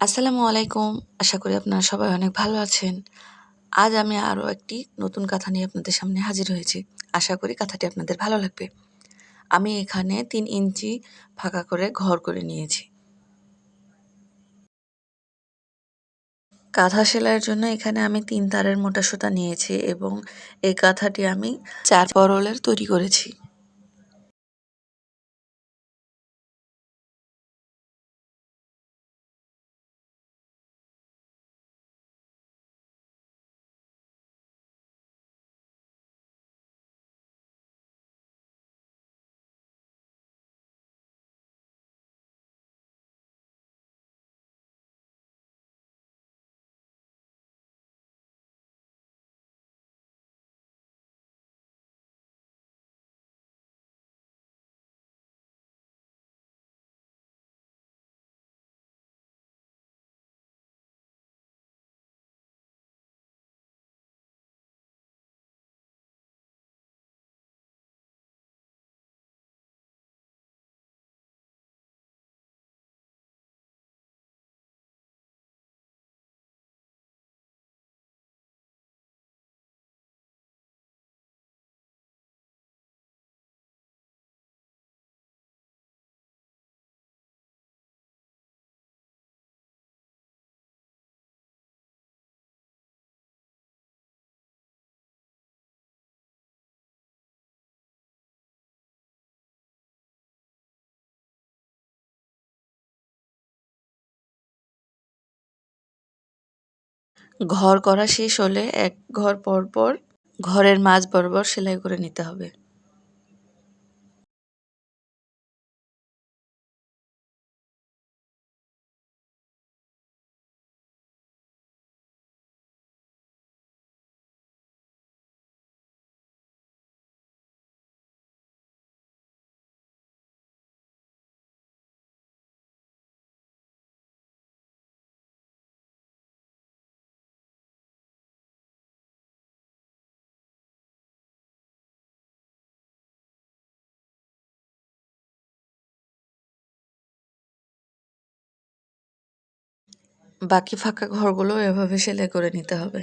আসসালামু আলাইকুম। আশা করি আপনারা সবাই অনেক ভালো আছেন। আজ আমি আরও একটি নতুন কাঁথা নিয়ে আপনাদের সামনে হাজির হয়েছি। আশা করি কাঁথাটি আপনাদের ভালো লাগবে। আমি এখানে তিন ইঞ্চি ফাঁকা করে ঘর করে নিয়েছি। কাঁথা সেলাইয়ের জন্য এখানে আমি তিন তারের মোটা সুতা নিয়েছি এবং এই কাঁথাটি আমি চার পরলের তৈরি করেছি। ঘর করা শেষ হলে এক ঘর পর পর ঘরের মাঝ বরাবর সেলাই করে নিতে হবে। বাকি ফাঁকা ঘরগুলো এভাবে সেলাই করে নিতে হবে।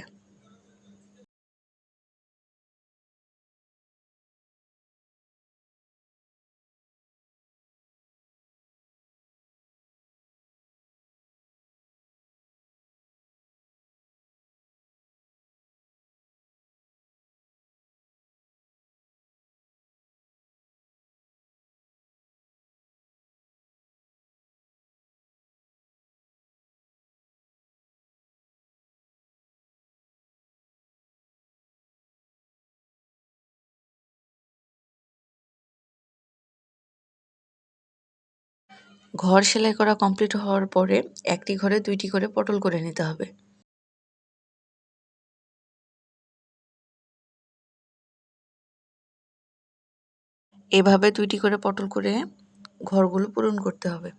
ঘর সেলাই করা কমপ্লিট হওয়ার পরে একটি ঘরে দুইটি করে পটল করে নিতে হবে। এভাবে দুইটি করে পটল করে ঘরগুলো পূরণ করতে হবে।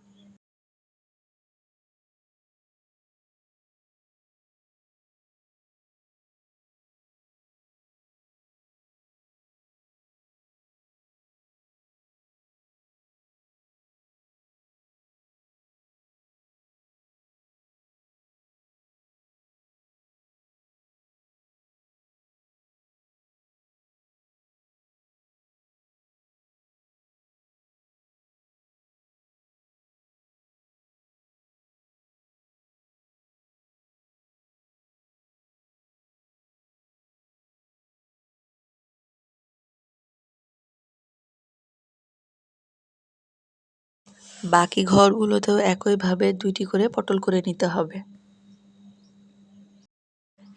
বাকি ঘরগুলোতেও একইভাবে দুইটি করে পটল করে নিতে হবে।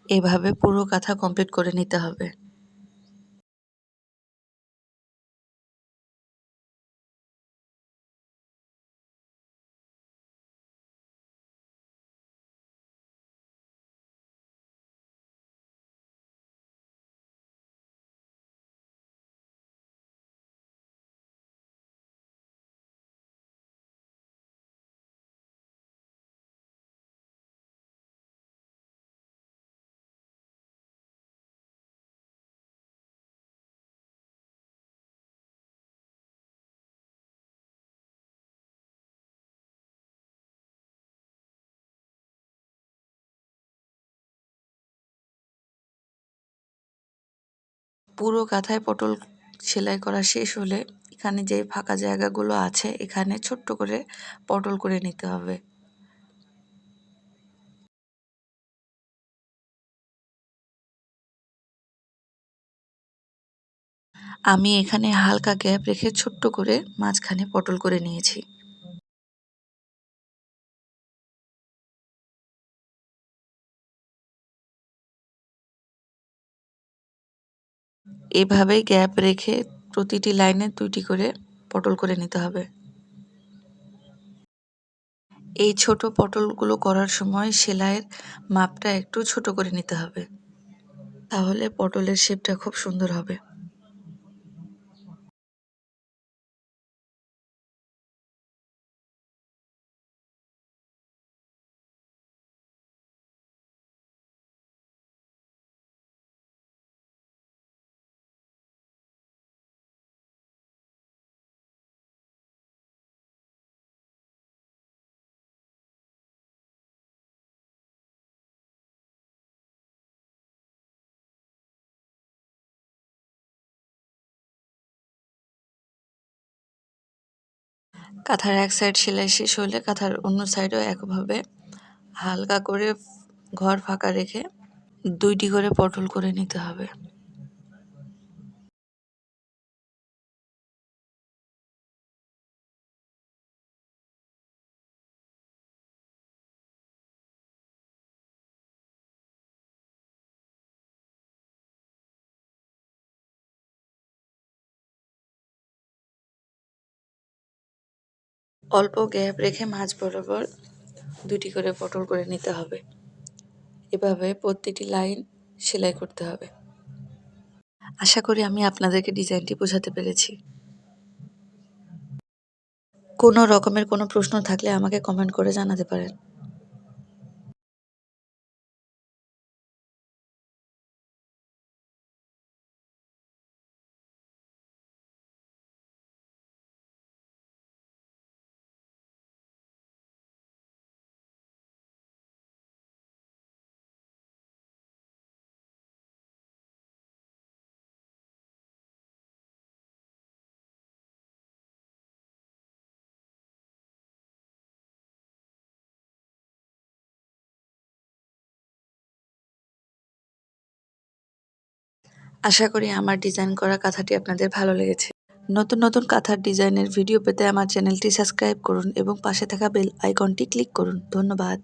এভাবে পুরো কাঁথা কমপ্লিট করে নিতে হবে। পুরো কাঁথায় পটল সেলাই করা শেষ হলে এখানে যে ফাঁকা জায়গাগুলো আছে, এখানে ছোট্ট করে পটল করে নিতে হবে। আমি এখানে হালকা গ্যাপ রেখে ছোট্ট করে মাঝখানে পটল করে নিয়েছি। এভাবেই গ্যাপ রেখে প্রতিটি লাইনে দুইটি করে পটল করে নিতে হবে। এই ছোট পটলগুলো করার সময় সেলাইয়ের মাপটা একটু ছোট করে নিতে হবে। তাহলে পটলের শেপটা খুব সুন্দর হবে। কাঁথার এক সাইড সেলাই শেষ হলে কাঁথার অন্য সাইডও একভাবে হালকা করে ঘর ফাঁকা রেখে দুইটি করে পটল করে নিতে হবে। অল্প গ্যাপ রেখে মাঝ বরাবর দুটি করে পটল করে নিতে হবে। এভাবে প্রতিটি লাইন সেলাই করতে হবে। আশা করি আমি আপনাদেরকে ডিজাইনটি বোঝাতে পেরেছি। কোনো রকমের কোনো প্রশ্ন থাকলে আমাকে কমেন্ট করে জানাতে পারেন। আশা করি আমার ডিজাইন করা কাঁথাটি আপনাদের ভালো লেগেছে। নতুন নতুন কাঁথার ডিজাইনের ভিডিও পেতে আমার চ্যানেলটি সাবস্ক্রাইব করুন এবং পাশে থাকা বেল আইকনটি ক্লিক করুন। ধন্যবাদ।